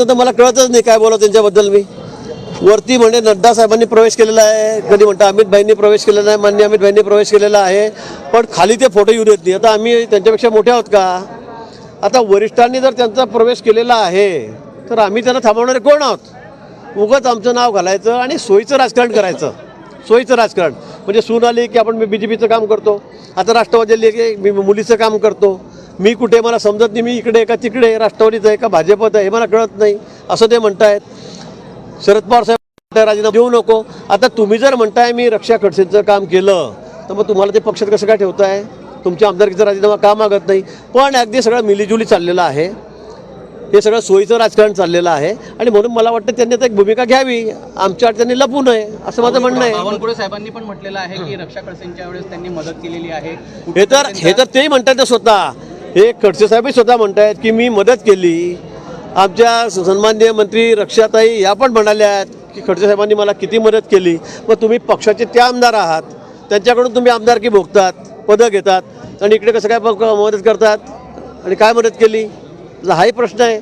नाही तर मला कळतच नाही काय बोला त्यांच्याबद्दल मी. वरती म्हणे नड्डा साहेबांनी प्रवेश केलेला आहे. कधी म्हणता अमित भाईंनी प्रवेश केलेला आहे मान्य अमित भाईंनी प्रवेश केलेला आहे. पण खाली ते फोटो येऊ देत नाही. आता आम्ही त्यांच्यापेक्षा मोठे आहोत का? आता वरिष्ठांनी जर त्यांचा प्रवेश केलेला आहे तर आम्ही त्यांना थांबवणारे कोण आहोत? उगाच आमचं नाव घालायचं आणि सोयीचं राजकारण करायचं. सोयीचं राजकारण. म्हणजे सून आली की आपण मी बी जे पीचं काम करतो. आता राष्ट्रवादी आली की मी मुलीचं काम करतो. मी कुठे मला समजत नाही मी इकडे का तिकडे राष्ट्रवादीचं आहे का भाजपत आहे हे मला कळत नाही. असं ते म्हणतायत. शरद पवार साहेब राजीनामा देऊ नको. आता तुम्ही जर म्हणताय मी रक्षा खडसेंचं काम केलं तर मग तुम्हाला ते पक्षात कसं काय ठेवताय? तुमच्या आमदारकीचा राजीनामा का मागत नाही? पण अगदी सगळं मिलीजुली चाललेलं आहे. हे सगळं सोयीचं राजकारण चाललेलं आहे. आणि म्हणून मला वाटतं त्यांनी आता एक भूमिका घ्यावी. आमच्या अडचणी लपू नये असं माझं म्हणणं आहे. बावनकुळे साहेबांनी पण म्हटलेलं आहे की रक्षा खडसेंच्या वेळेस त्यांनी मदत केलेली आहे. हे तर हे तर तेही म्हणतात स्वतः. हे खडसे साहेबही स्वतः म्हणतायत की मी मदत केली. आमच्या सन्माननीय मंत्री रक्षाताई या पण म्हणाल्या की खडसे साहेबांनी मला किती मदत केली. मग तुम्ही पक्षाचे त्या आमदार आहात. त्यांच्याकडून तुम्ही आमदारकी भोगतात पदं घेतात आणि इकडे कसं काय मदत करतात? आणि काय मदत केली? हाही प्रश्न आहे.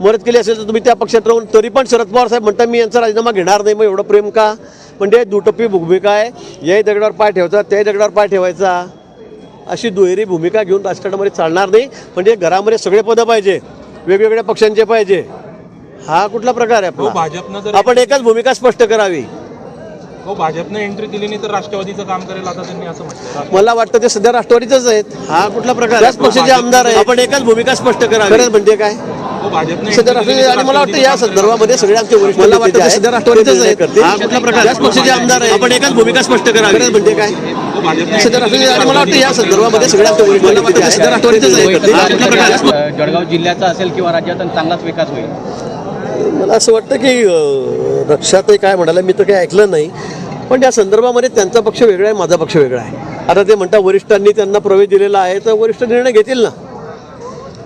मदत केली असेल तर तुम्ही त्या पक्षात राहून तरी पण शरद पवार साहेब म्हणतात मी यांचा राजीनामा घेणार नाही मग एवढं प्रेम का? म्हणजे दुटप्पी भूमिका आहे. याही दगडावर पाय ठेवायचा त्याही दगडावर पाय ठेवायचा. अशी दुहेरी भूमिका घेऊन राजकारणामध्ये चालणार नाही. म्हणजे घरामध्ये सगळे पदं पाहिजे. वेगवेगळ्या पक्षांचे पाहिजे. हा कुठला प्रकार आहे हो भाजपनं आपण एकच भूमिका स्पष्ट करावी. हो भाजपनं एंट्री दिली नाही तर राष्ट्रवादीचं काम करेल आता त्यांनी असं म्हटलं मला वाटतं ते सध्या राष्ट्रवादीच आहेत. हा कुठला प्रकार त्याच पक्षाचे आमदार आहे आपण एकच भूमिका स्पष्ट करावी. म्हणजे काय? हो भाजपनं सध्या राष्ट्रवादी आणि मला वाटतं या संदर्भामध्ये सगळे आमचे वरिष्ठ मला वाटतं सध्या राष्ट्रवादीच आहेत. हा कुठला प्रकार त्याच पक्षाचे आमदार आहे आपण एकच भूमिका स्पष्ट करावी. म्हणजे काय? आणि मला वाटतं या संदर्भामध्ये सगळे आमचे वरिष्ठ मला वाटतं सध्या राष्ट्रवादीच आहेत हा कुठला प्रकार अ, जळगाव जिल्ह्याचा असेल किंवा राज्यात चांगलाच विकास होईल. मला असं वाटतं की अं, रक्षाताई काय म्हणाले मी तर काही ऐकलं नाही. पण या संदर्भामध्ये त्यांचा पक्ष वेगळा आहे माझा पक्ष वेगळा आहे. आता ते म्हणता वरिष्ठांनी त्यांना प्रवेश दिलेला आहे तर वरिष्ठ निर्णय घेतील ना?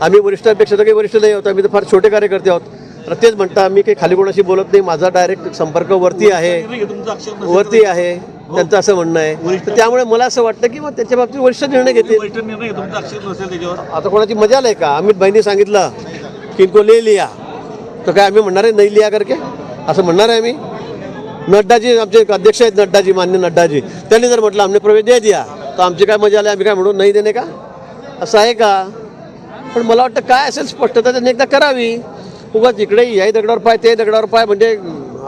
आम्ही वरिष्ठांपेक्षा तर काही वरिष्ठ नाही आहोत आम्ही तर फार छोटे कार्यकर्ते आहोत. तर तेच म्हणता आम्ही काही खाली कोणाशी बोलत नाही माझा डायरेक्ट संपर्क वरती आहे. वरती आहे. त्यांचं असं म्हणणं आहे. तर त्यामुळे मला असं वाटतं की मग त्याच्या बाबतीत वरिष्ठ निर्णय घेतील. आता कोणाची मजा आहे का? अमित भाईंनी सांगितलं की इनको ले लिया. तर काय आम्ही म्हणणार आहे नाही लिया करके? असं म्हणणार आहे आम्ही. नड्डाजी आमचे अध्यक्ष आहेत नड्डाजी मान्य नड्डाजी. त्यांनी जर म्हटलं आमने प्रवेश दे दिया. तर आमची काय मजा आली? आम्ही काय म्हणू नाही देणे का? असं आहे का? पण मला वाटतं काय असेल स्पष्टता त्यांनी एकदा करावी. उगाच इकडे याही दगडावर पाय ते दगडावर पाय. म्हणजे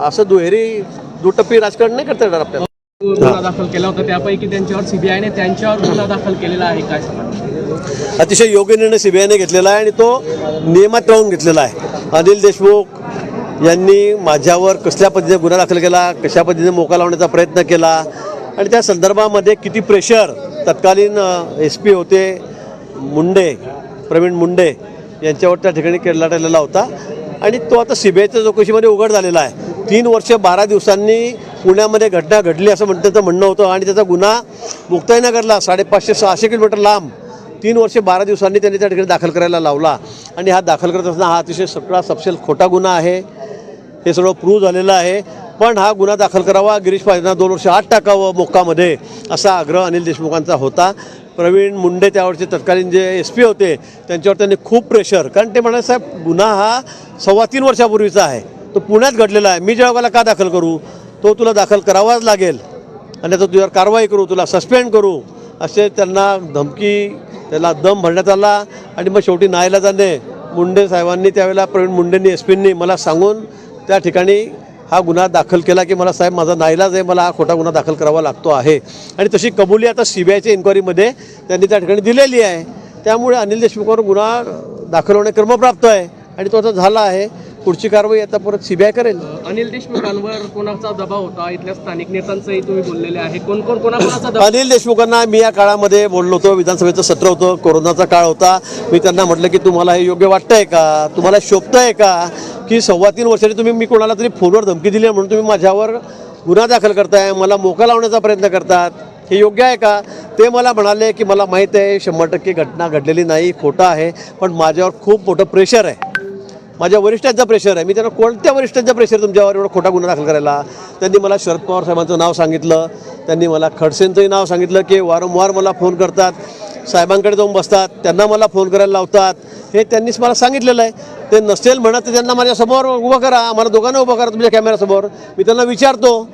असं दुहेरी दुटप्पी राजकारण नाही करता येणार आपल्याला. गुन्हा दाखल केला होता. त्यापैकी त्यांच्यावर सीबीआयने त्यांच्यावर गुन्हा दाखल केलेला आहे काय अतिशय योग्य निर्णय सीबीआयने घेतलेला आहे आणि तो नियमात राहून घेतलेला आहे. अनिल देशमुख यांनी माझ्यावर कसल्या पद्धतीने गुन्हा दाखल केला कशा पद्धतीने मोका लावण्याचा प्रयत्न केला आणि त्या संदर्भामध्ये किती प्रेशर तत्कालीन एस पी होते मुंडे प्रवीण मुंडे यांच्यावर त्या ठिकाणी केला गेलेला होता. आणि तो आता सीबीआयच्या चौकशीमध्ये उघड झालेला आहे. तीन वर्ष बारा दिवसांनी पुण्यामध्ये घटना घडली असं म्हणतं त्याचं म्हणणं होतं आणि त्याचा गुन्हा मुक्ताईनगरला साडेपाचशे सहाशे किलोमीटर लांब तीन वर्षे बारा दिवसांनी त्यांनी त्या ठिकाणी दाखल करायला लावला. आणि हा दाखल करत असताना हा अतिशय सगळा सपशेल खोटा गुन्हा आहे. हे सगळं प्रूव्ह झालेलं आहे. पण हा गुन्हा दाखल करावा गिरीश पाटीलना दोन वर्ष आत टाकावं मोक्कामध्ये असा आग्रह अनिल देशमुखांचा होता. प्रवीण मुंडे त्यावरचे तत्कालीन जे एस पी होते त्यांच्यावर त्यांनी खूप प्रेशर कारण ते म्हणाले साहेब गुन्हा हा सव्वा तीन वर्षापूर्वीचा आहे. तो पुण्यात घडलेला आहे. मी जळगावला का दाखल करू? तो तुला दाखल करावाच लागेल. आणि आता तुझ्यावर कारवाई करू तुला सस्पेंड करू. असे त्यांना धमकी त्याला दम भरण्यात आला. आणि मग शेवटी नायला जाणे. मुंडे साहेबांनी त्यावेळेला प्रवीण मुंडेंनी एस पींनी मला सांगून त्या ठिकाणी हा गुन्हा दाखल केला की मला साहेब माझा नाईलाज आहे मला हा खोटा गुन्हा दाखल करावा लागतो आहे. आणि तशी कबुली आता सी बी आयच्या इन्क्वायरीमध्ये त्यांनी त्या ठिकाणी दिलेली आहे. त्यामुळे अनिल देशमुखांवर गुन्हा दाखल होणे क्रमप्राप्त आहे. आणि तो आता झाला आहे. पुढची कारवाई आता परत सी बी आय करेल? अनिल देशमुखांवर कोणाचा दबाव होता? इथल्या स्थानिक नेत्यांचंही तुम्ही बोललेले आहे. कोण कोण दबाव अनिल देशमुखांना मी या काळामध्ये बोललो होतो विधानसभेचं सत्र होतं कोरोनाचा काळ होता. मी त्यांना म्हटलं की तुम्हाला हे योग्य वाटतंय का? तुम्हाला शोभतंय का? की सव्वा तीन वर्षांनी तुम्ही मी कोणाला तरी फोनवर धमकी दिली म्हणून तुम्ही माझ्यावर गुन्हा दाखल करताय मला मोका लावण्याचा प्रयत्न करतात. हे योग्य आहे का? ते मला म्हणाले की मला माहीत आहे शंभर टक्के घटना घडलेली नाही खोटं आहे पण माझ्यावर खूप मोठं प्रेशर आहे. माझ्या वरिष्ठांचा प्रेशर आहे. मी त्यांना कोणत्या वरिष्ठांचा प्रेशर तुमच्यावर एवढा खोटा गुन्हा दाखल करायला? त्यांनी मला शरद पवार साहेबांचं नाव सांगितलं. त्यांनी मला खडसेंचंही नाव सांगितलं की वारंवार मला फोन करतात. साहेबांकडे जाऊन बसतात. त्यांना मला फोन करायला लावतात. हे त्यांनीच मला सांगितलेलं आहे. ते नसेल म्हणत तर त्यांना माझ्यासमोर उभं करा. आम्हाला दोघांना उभं करा तुमच्या कॅमेऱ्यासमोर मी त्यांना विचारतो.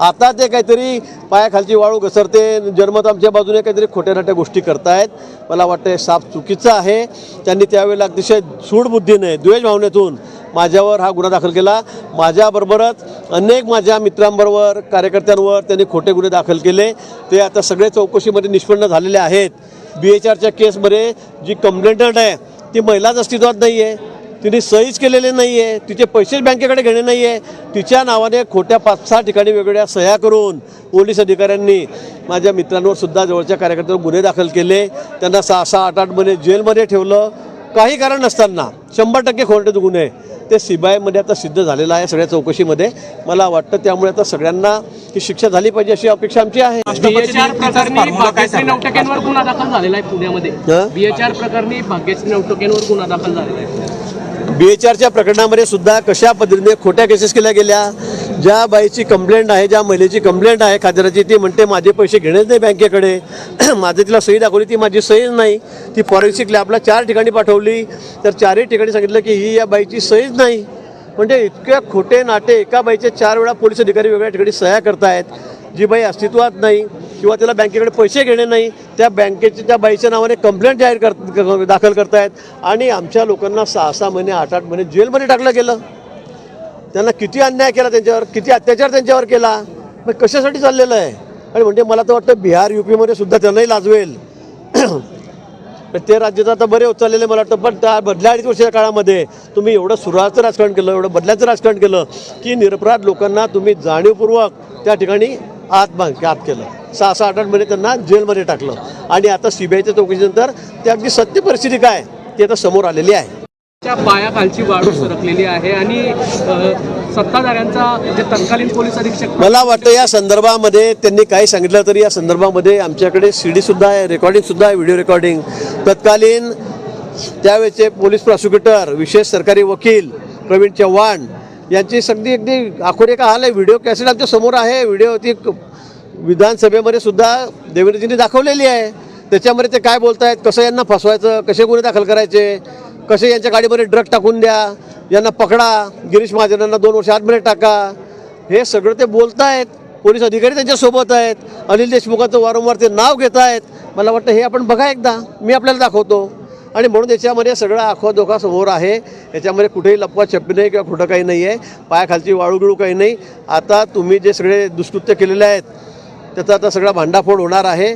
आता ते काहीतरी पायाखालची वाळू घसरते जन्मत आमच्या बाजूने काहीतरी खोट्या नाट्या गोष्टी करतायत. मला वाटतं हे साफ चुकीचं आहे. त्यांनी त्यावेळेला अतिशय सूडबुद्धीने द्वेष भावनेतून माझ्यावर हा गुन्हा दाखल केला. माझ्याबरोबरच अनेक माझ्या मित्रांबरोबर कार्यकर्त्यांवर त्यांनी खोटे गुन्हे दाखल केले. ते आता सगळे चौकशीमध्ये निष्पन्न झालेले आहेत. बी एच आरच्या केसमध्ये जी कंप्लेंटंट आहे ती महिलाच अस्तित्वात नाही आहे तिने सहीच केलेले नाही आहे तिचे पैसेच बँकेकडे घेणे नाही आहे तिच्या नावाने खोट्या पाच सहा ठिकाणी वेगवेगळ्या सह्या करून पोलीस अधिकाऱ्यांनी माझ्या मित्रांवर सुद्धा जवळच्या कार्यकर्त्यांवर गुन्हे दाखल केले. त्यांना सहा सहा आठ आठ महिने जेलमध्ये ठेवलं. काही कारण नसताना शंभर टक्के खोटे गुन्हे. ते सी बी आयमध्ये आता सिद्ध झालेलं आहे सगळ्या चौकशीमध्ये. मला वाटतं त्यामुळे आता सगळ्यांना ही शिक्षा झाली पाहिजे अशी अपेक्षा आमची आहे. गुन्हा दाखल झालेला आहे पुण्यामध्ये? बीएचआर प्रकरणी भाग्यश्री नवटकेंवर गुन्हा दाखल झालेला आहे. बी एच आरच्या प्रकरणामध्ये सुद्धा कशा पद्धतीने खोट्या केसेस केल्या गेल्या? ज्या बाईची कंप्लेंट आहे ज्या महिलेची कंप्लेंट आहे खात्याची ती म्हणते माझे पैसे घेणेच नाही बँकेकडे. माझं तिला सही दाखवली ती माझी सहीच नाही. ती फॉरेन्सिक लॅबला चार ठिकाणी पाठवली. तर चारही ठिकाणी सांगितलं की ही या बाईची सहीच नाही. म्हणजे इतक्या खोटे नाटे एका बाईचे चार वेळा पोलीस अधिकारी वेगळ्या ठिकाणी सह्या करतायत. जी बाई अस्तित्वात नाही किंवा त्याला बँकेकडे पैसे घेणे नाही त्या बँकेच्या त्या बाईच्या नावाने कंप्लेंट जाहीर कर दाखल करतायत. आणि आमच्या लोकांना सहा सहा महिने आठ आठ महिने जेलमध्ये टाकलं गेलं. त्यांना किती अन्याय केला त्यांच्यावर किती अत्याचार त्यांच्यावर केला. मग कशासाठी चाललेलं आहे? आणि म्हणजे मला तर वाटतं बिहार यू पीमध्ये सुद्धा त्यांनाही लाजवेल. ते राज्य तर आता बरे होत चाललेले मला वाटतं. पण त्या बदल्या अडीच वर्षाच्या काळामध्ये तुम्ही एवढं सुराचं राजकारण केलं एवढं बदल्याचं राजकारण केलं की निरपराध लोकांना तुम्ही जाणीवपूर्वक त्या ठिकाणी आत बांध आत केलं. सहा सहा आठ आठ महिने त्यांना जेलमध्ये टाकलं. आणि आता सी बी आयच्या चौकशीनंतर ते अगदी सत्य परिस्थिती काय ती आता समोर आलेली आहे. च्या पायाखालची वाळू सरकलेली आहे आणि सत्ताधाऱ्यांचा जे तत्कालीन पोलीस अधीक्षक मला वाटतं या संदर्भामध्ये त्यांनी काही सांगितलं तरी या संदर्भामध्ये आमच्याकडे सी डीसुद्धा आहे रेकॉर्डिंगसुद्धा आहे व्हिडिओ रेकॉर्डिंग तत्कालीन त्यावेळेचे पोलीस प्रॉसिक्युटर विशेष सरकारी वकील प्रवीण चव्हाण यांची सगळी अगदी आखोरे का हाल आहे? व्हिडिओ कॅसेट आमच्यासमोर आहे. व्हिडिओ ती विधानसभेमध्ये सुद्धा देवेंद्रजींनी दाखवलेली आहे. त्याच्यामध्ये ते काय बोलतायत? कसं यांना फसवायचं? कसे गुन्हे दाखल करायचे? कसे यांच्या गाडीमध्ये ड्रग टाकून द्या? यांना पकडा. गिरीश महाजनांना दोन वर्ष आतमध्ये टाका. हे सगळं ते बोलतायत. पोलीस अधिकारी त्यांच्यासोबत आहेत. अनिल देशमुखांचं वारंवार ते नाव घेत आहेत मला वाटतं हे आपण बघा एकदा. मी आपल्याला दाखवतो. आणि म्हणून याच्यामध्ये सगळं आखवा धोका समोर आहे. याच्यामध्ये कुठेही लपवा छप्पी नाही किंवा खोटं काही नाही आहे पायाखालची वाळूगिळू काही नाही. आता तुम्ही जे सगळे दुष्कृत्य केलेले आहेत त्याचा आता सगळा भांडाफोड होणार आहे.